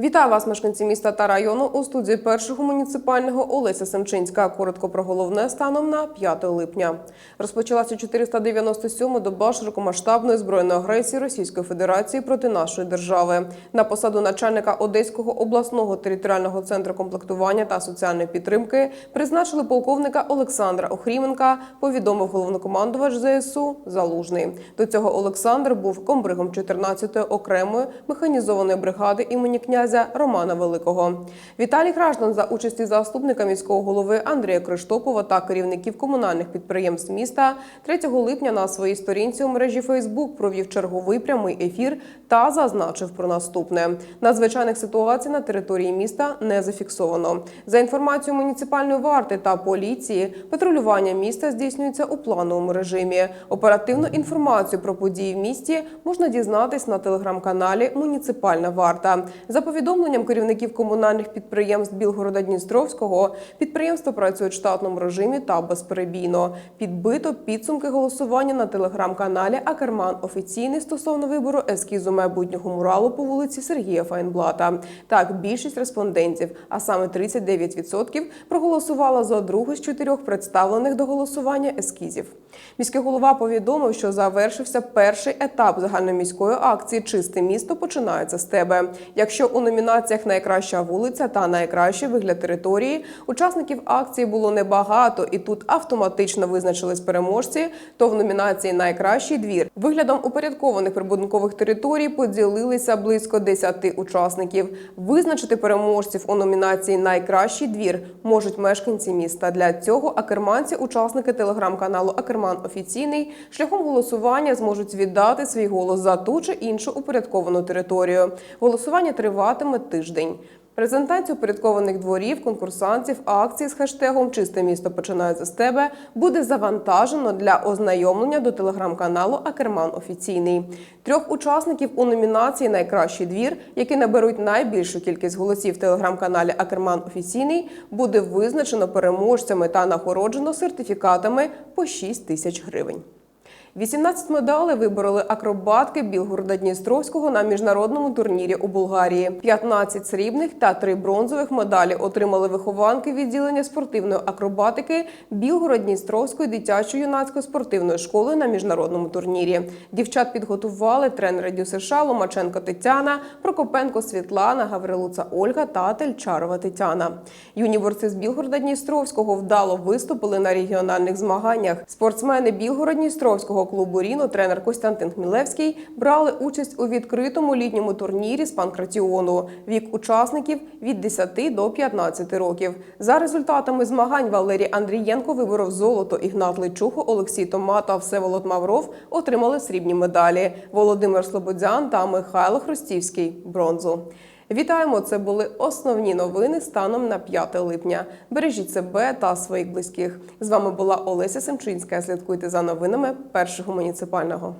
Вітаю вас, мешканці міста та району у студії першого муніципального Олеся Семчинська. Коротко про головне станом на 5 липня. Розпочалася 497-ма доба широкомасштабної збройної агресії Російської Федерації проти нашої держави. На посаду начальника Одеського обласного територіального центру комплектування та соціальної підтримки призначили полковника Олександра Охріменка. Повідомив головнокомандувач ЗСУ Залужний. До цього Олександр був комбригом 14-ї окремої механізованої бригади імені князя Романа Великого. Віталій Граждан за участі заступника міського голови Андрія Криштопова та керівників комунальних підприємств міста 3 липня на своїй сторінці у мережі Фейсбук провів черговий прямий ефір та зазначив про наступне: надзвичайних ситуацій на території міста не зафіксовано. За інформацією муніципальної варти та поліції, патрулювання міста здійснюється у плановому режимі. Оперативну інформацію про події в місті можна дізнатись на телеграм-каналі Муніципальна варта. Повідомленням керівників комунальних підприємств Білгорода Дністровського, підприємства працюють в штатному режимі та безперебійно. Підбито підсумки голосування на телеграм-каналі Акерман офіційний стосовно вибору ескізу майбутнього муралу по вулиці Сергія Файнблата. Так, більшість респондентів, а саме 39%, проголосувала за другу з чотирьох представлених до голосування ескізів. Міський голова повідомив, що завершився перший етап загальноміської акції Чисте місто починається з тебе. Якщо у номінаціях Найкраща вулиця та найкращий вигляд території учасників акції було небагато, і тут автоматично визначились переможці, то в номінації Найкращий двір виглядом упорядкованих прибудинкових територій поділилися близько 10 учасників. Визначити переможців у номінації Найкращий двір можуть мешканці міста. Для цього акерманці, учасники телеграм-каналу Акерман Офіційний, шляхом голосування зможуть віддати свій голос за ту чи іншу упорядковану територію. Голосування триватиме тиждень. Презентацію порядкованих дворів, конкурсантів, акцій з хештегом Чисте місто починається з тебе буде завантажено для ознайомлення до телеграм-каналу Акерман Офіційний. Трьох учасників у номінації Найкращий двір, які наберуть найбільшу кількість голосів в телеграм-каналі Акерман Офіційний, буде визначено переможцями та нагороджено сертифікатами по 6 тисяч гривень. 18 медалей вибороли акробатки Білгорода Дністровського на міжнародному турнірі у Болгарії. 15 срібних та 3 бронзових медалі отримали вихованки відділення спортивної акробатики Білгород Дністровської дитячо-юнацької спортивної школи на міжнародному турнірі. Дівчат підготували тренери ДЮСШ Ломаченко Тетяна, Прокопенко Світлана, Гаврилуца Ольга та Тельчарова Тетяна. Юні з Білгорода Дністровського вдало виступили на регіональних змаганнях. Спортсмени Білгород Дністровського клубу Ріно, тренер Костянтин Хмілевський, брали участь у відкритому літньому турнірі з панкратіону. Вік учасників від 10 до 15 років. За результатами змагань Валерій Андрієнко виборов золото, Ігнат Личухо, Олексій Тома та Всеволод Мавров отримали срібні медалі. Володимир Слободян та Михайло Хрустівський бронзу. Вітаємо! Це були основні новини станом на 5 липня. Бережіть себе та своїх близьких. З вами була Олеся Семчинська. Слідкуйте за новинами першого муніципального.